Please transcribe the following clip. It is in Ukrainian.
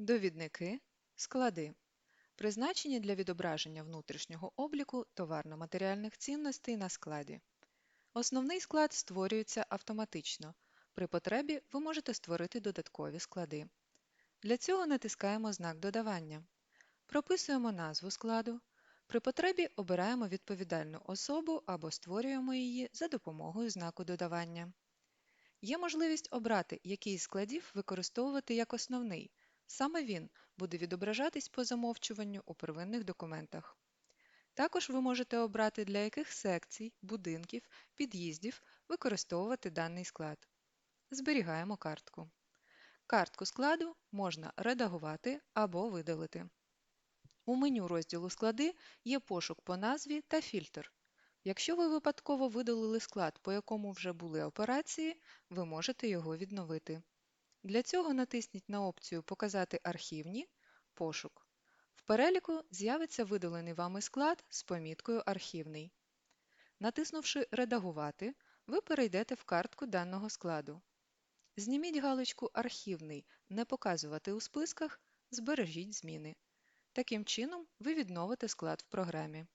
Довідники, склади, призначені для відображення внутрішнього обліку товарно-матеріальних цінностей на складі. Основний склад створюється автоматично. При потребі ви можете створити додаткові склади. Для цього натискаємо знак додавання. Прописуємо назву складу. При потребі обираємо відповідальну особу або створюємо її за допомогою знаку додавання. Є можливість обрати, який із складів використовувати як основний. Саме він буде відображатись по замовчуванню у первинних документах. Також ви можете обрати, для яких секцій, будинків, під'їздів використовувати даний склад. Зберігаємо картку. Картку складу можна редагувати або видалити. У меню розділу Склади є пошук по назві та фільтр. Якщо ви випадково видалили склад, по якому вже були операції, ви можете його відновити. Для цього натисніть на опцію Показати архівні Пошук. В переліку з'явиться видалений вами склад з поміткою Архівний. Натиснувши Редагувати, ви перейдете в картку даного складу. Зніміть галочку Архівний Не показувати у списках, збережіть зміни. Таким чином ви відновите склад в програмі.